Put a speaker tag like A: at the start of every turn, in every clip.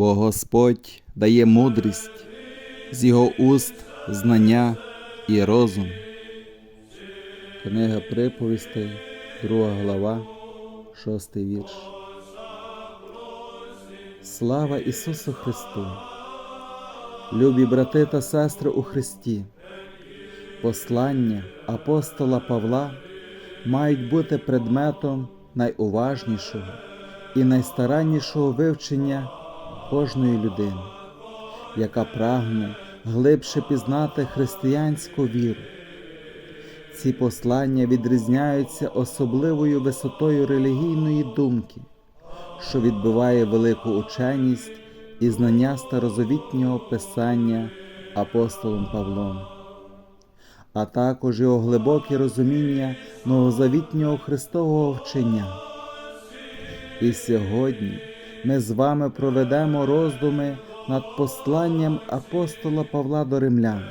A: Бо Господь дає мудрість, з його уст знання і розум. Книга приповістей, друга глава, шостий вірш. Слава Ісусу Христу! Любі брати та сестри у Христі! Послання апостола Павла мають бути предметом найуважнішого і найстараннішого вивчення кожної людини, яка прагне глибше пізнати християнську віру. Ці послання відрізняються особливою висотою релігійної думки, що відбиває велику ученість і знання старозавітнього писання апостолом Павлом, а також його глибоке розуміння новозавітнього Христового вчення. І сьогодні ми з вами проведемо роздуми над посланням апостола Павла до римлян,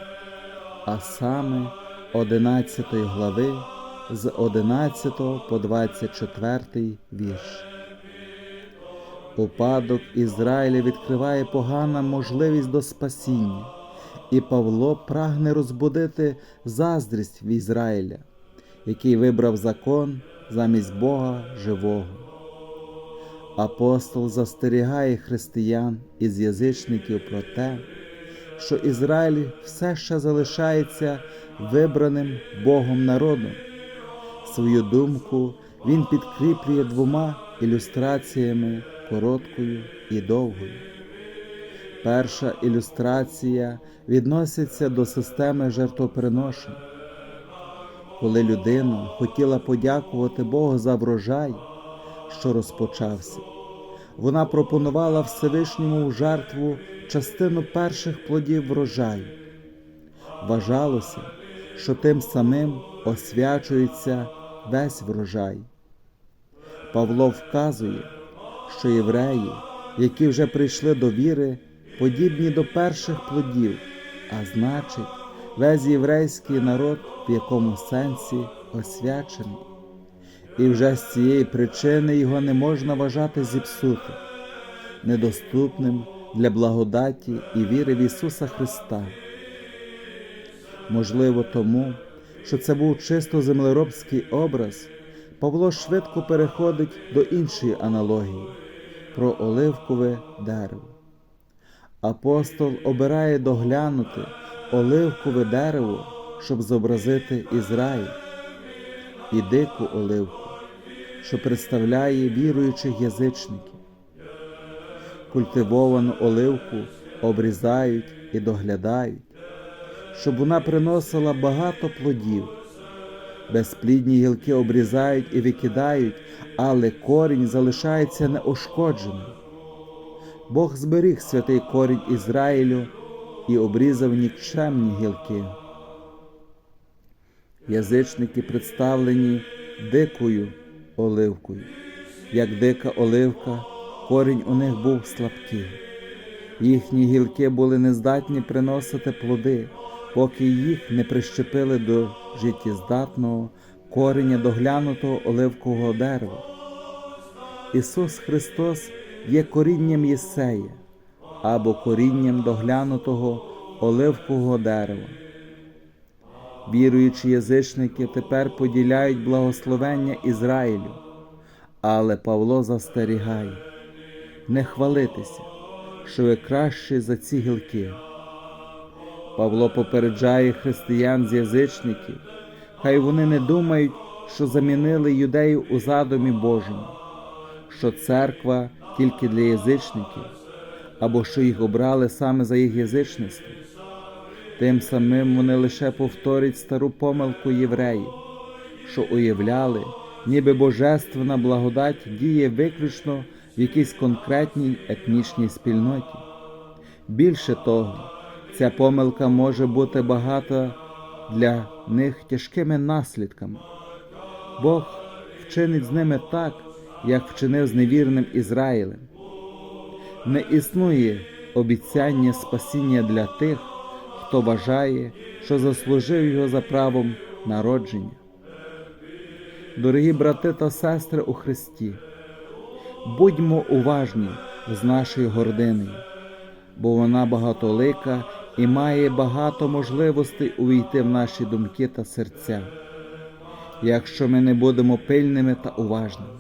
A: а саме 11 глави з 11 по 24 вірш. Упадок Ізраїля відкриває погана можливість до спасіння, і Павло прагне розбудити заздрість в Ізраїля, який вибрав закон замість Бога живого. Апостол застерігає християн із язичників про те, що Ізраїль все ще залишається вибраним Богом народом. Свою думку він підкріплює двома ілюстраціями короткою і довгою. Перша ілюстрація відноситься до системи жертвоприношень. Коли людина хотіла подякувати Богу за врожай, що розпочався. Вона пропонувала Всевишньому в жертву частину перших плодів врожаю. Вважалося, що тим самим освячується весь врожай. Павло вказує, що євреї, які вже прийшли до віри, подібні до перших плодів, а значить, весь єврейський народ в якому сенсі освячений і вже з цієї причини його не можна вважати зіпсутим, недоступним для благодаті і віри в Ісуса Христа. Можливо, тому, що це був чисто землеробський образ, Павло швидко переходить до іншої аналогії про оливкове дерево. Апостол обирає доглянути оливкове дерево, щоб зобразити Ізраїль і дику оливку що представляє віруючих язичників. Культивовану оливку обрізають і доглядають, щоб вона приносила багато плодів. Безплідні гілки обрізають і викидають, але корінь залишається неошкодженим. Бог зберіг святий корінь Ізраїлю і обрізав нікчемні гілки. Язичники представлені дикою оливкою. Як дика оливка, корінь у них був слабкий. Їхні гілки були нездатні приносити плоди, поки їх не прищепили до життєздатного кореня доглянутого оливкового дерева. Ісус Христос є корінням Єсея або корінням доглянутого оливкового дерева. Віруючі язичники тепер поділяють благословення Ізраїлю, але Павло застерігає не хвалитися, що ви кращі за ці гілки. Павло попереджає християн з язичників, хай вони не думають, що замінили юдею у задумі Божому, що церква тільки для язичників, або що їх обрали саме за їх язичництво. Тим самим вони лише повторять стару помилку євреїв, що уявляли, ніби божественна благодать діє виключно в якійсь конкретній етнічній спільноті. Більше того, ця помилка може бути багато для них тяжкими наслідками. Бог вчинить з ними так, як вчинив з невірним Ізраїлем. Не існує обіцяння спасіння для тих, хто вважає, що заслужив його за правом народження. Дорогі брати та сестри у Христі, будьмо уважні з нашою гординою, бо вона багатолика і має багато можливостей увійти в наші думки та серця, якщо ми не будемо пильними та уважними.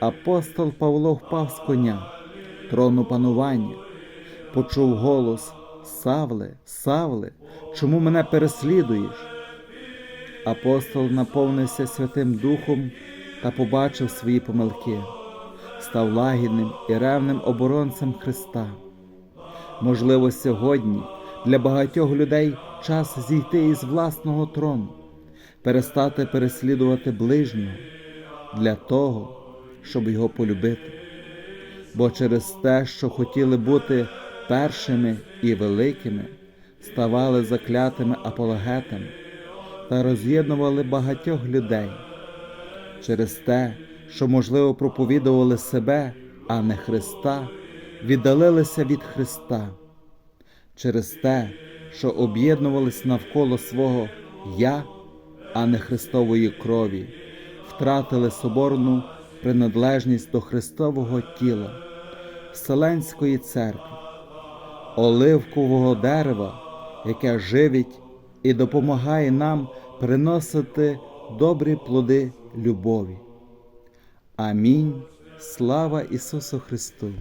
A: Апостол Павло впав з коня, трону панування, почув голос Савле, Савле, чому мене переслідуєш? Апостол наповнився Святим Духом та побачив свої помилки, став лагідним і ревним оборонцем Христа. Можливо, сьогодні для багатьох людей час зійти із власного трону, перестати переслідувати ближнього для того, щоб його полюбити. Бо через те, що хотіли бути першими і великими, ставали заклятими апологетами та роз'єднували багатьох людей через те, що, можливо, проповідували себе, а не Христа, віддалилися від Христа, через те, що об'єднувались навколо свого Я, а не Христової крові, втратили соборну приналежність до Христового тіла, Вселенської церкви, оливкового дерева, яке живить і допомагає нам приносити добрі плоди любові. Амінь. Слава Ісусу Христу!